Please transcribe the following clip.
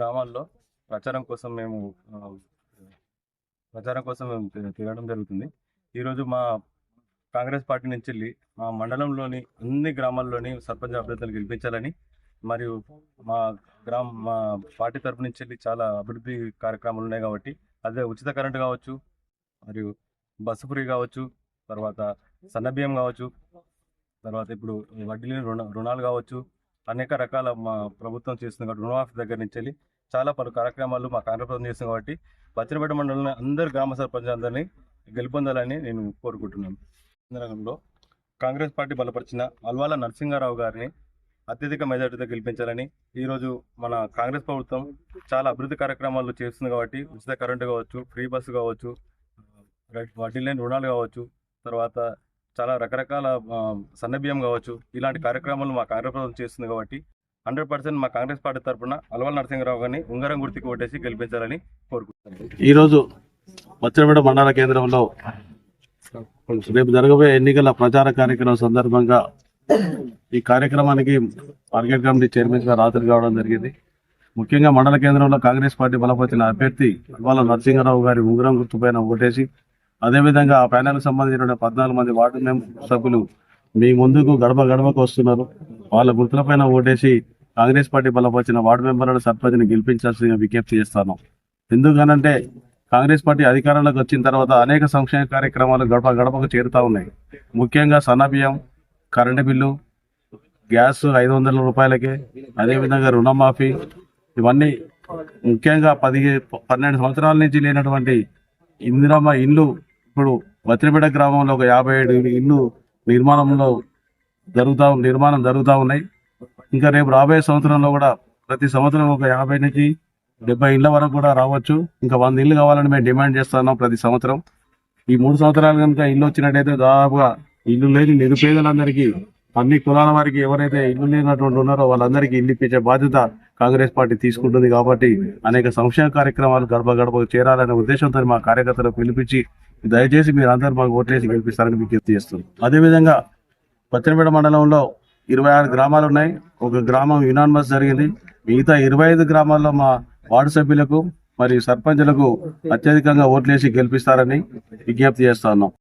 గ్రామాల్లో ప్రచారం కోసం మేము ప్రచారం కోసం మేము తిరగడం జరుగుతుంది. ఈరోజు మా కాంగ్రెస్ పార్టీ నుంచి వెళ్ళి మా మండలంలోని అన్ని గ్రామాల్లోని సర్పంచ్ అభ్యర్థులు గెలిపించాలని మరియు మా గ్రామ మా పార్టీ తరపు నుంచి వెళ్ళి చాలా అభివృద్ధి కార్యక్రమాలు ఉన్నాయి కాబట్టి అదే ఉచిత కరెంటు కావచ్చు మరియు బస్సు ఫ్రీ కావచ్చు తర్వాత సన్నబియ్యం కావచ్చు తర్వాత ఇప్పుడు వడ్డీ లేని రుణ రుణాలు కావచ్చు అనేక రకాల మా ప్రభుత్వం చేస్తుంది కాబట్టి రుణమాఫీ దగ్గర నుంచి వెళ్ళి చాలా పలు కార్యక్రమాలు మా కాంగ్రెస్ ప్రభుత్వం చేస్తుంది కాబట్టి బచ్చనపేట మండలంలో అందరు గ్రామ సర్పంచందరినీ గెలుపొందాలని నేను కోరుకుంటున్నాను. రంగంలో కాంగ్రెస్ పార్టీ బలపరిచిన అల్వాల నరసింహారావు గారిని అత్యధిక మెజార్టీతో గెలిపించాలని ఈరోజు మన కాంగ్రెస్ ప్రభుత్వం చాలా అభివృద్ధి కార్యక్రమాలు చేస్తుంది కాబట్టి ఉచిత కరెంటు కావచ్చు ఫ్రీ బస్సు కావచ్చు వడ్డీ లేని రుణాలు కావచ్చు తర్వాత చాలా రకరకాల సన్నబియ్యం కావచ్చు ఇలాంటి కార్యక్రమాలు మా కాంగ్రెస్ ప్రభుత్వం చేస్తుంది కాబట్టి హండ్రెడ్ పర్సెంట్ మా కాంగ్రెస్ పార్టీ తరఫున అలవల్ నరసింహరావు గారిని ఉంగరం గుర్తికి ఓటేసి గెలిపించాలని కోరుకుంటున్నాను. ఈరోజు మచ్చరపేట మండల కేంద్రంలో రేపు జరగబోయే ఎన్నికల ప్రచార కార్యక్రమం సందర్భంగా ఈ కార్యక్రమానికి మార్కెట్ కమిటీ చైర్మన్ రాత్రి కావడం జరిగింది. ముఖ్యంగా మండల కేంద్రంలో కాంగ్రెస్ పార్టీ బలపరిచిన అభ్యర్థి వాళ్ళ నరసింహారావు గారి ఉంగరం గుర్తుపైన ఓటేసి అదేవిధంగా ఆ ప్యానెల్కి సంబంధించిన పద్నాలుగు మంది వార్డు మెంబర్ సభ్యులు మీ ముందుకు గడప గడపకు వస్తున్నారు. వాళ్ళ గుర్తులపైన ఓటేసి కాంగ్రెస్ పార్టీ బలపరిచిన వార్డు మెంబర్లను సర్పంచ్ని గెలిపించాల్సిన విజ్ఞప్తి చేస్తాను. ఎందుకనంటే కాంగ్రెస్ పార్టీ అధికారంలోకి వచ్చిన తర్వాత అనేక సంక్షేమ కార్యక్రమాలు గడప గడపకు చేరుతా ఉన్నాయి. ముఖ్యంగా సన్నబియ్యం కరెంటు బిల్లు గ్యాస్ ఐదు వందల రూపాయలకే అదేవిధంగా రుణమాఫీ ఇవన్నీ ముఖ్యంగా పది పన్నెండు సంవత్సరాల నుంచి లేనటువంటి ఇందిరమ్మ ఇల్లు ఇప్పుడు వత్రిపేట గ్రామంలో ఒక యాభై ఏడు ఇల్లు నిర్మాణంలో జరుగుతా నిర్మాణం జరుగుతూ ఉన్నాయి. ఇంకా రేపు రాబోయే సంవత్సరంలో కూడా ప్రతి సంవత్సరం ఒక యాభై నుంచి డెబ్బై ఇళ్ళ వరకు కూడా రావచ్చు. ఇంకా వంద ఇల్లు కావాలని మేము డిమాండ్ చేస్తున్నాం ప్రతి సంవత్సరం. ఈ మూడు సంవత్సరాలు కనుక ఇల్లు వచ్చినట్టయితే దాదాపుగా ఇల్లు లేని నిరుపేదలందరికీ అన్ని కులాల వారికి ఎవరైతే ఇల్లు లేనటువంటి ఉన్నారో వాళ్ళందరికీ ఇల్లు ఇప్పించే బాధ్యత కాంగ్రెస్ పార్టీ తీసుకుంటుంది కాబట్టి అనేక సంక్షేమ కార్యక్రమాలు గడప గడపకు చేరాలనే ఉద్దేశంతో మా కార్యకర్తలకు పిలిపించి దయచేసి మీరు అందరూ మాకు ఓట్లేసి గెలిపిస్తారని విజ్ఞప్తి చేస్తున్నాం. అదేవిధంగా పచ్చనిపేట మండలంలో ఇరవై ఆరు గ్రామాలు ఉన్నాయి. ఒక గ్రామం యునానిమస్ జరిగింది. మిగతా ఇరవై ఐదు గ్రామాల్లో మా వార్డు సభ్యులకు మరియు సర్పంచులకు అత్యధికంగా ఓట్లేసి గెలిపిస్తారని విజ్ఞప్తి చేస్తా ఉన్నాం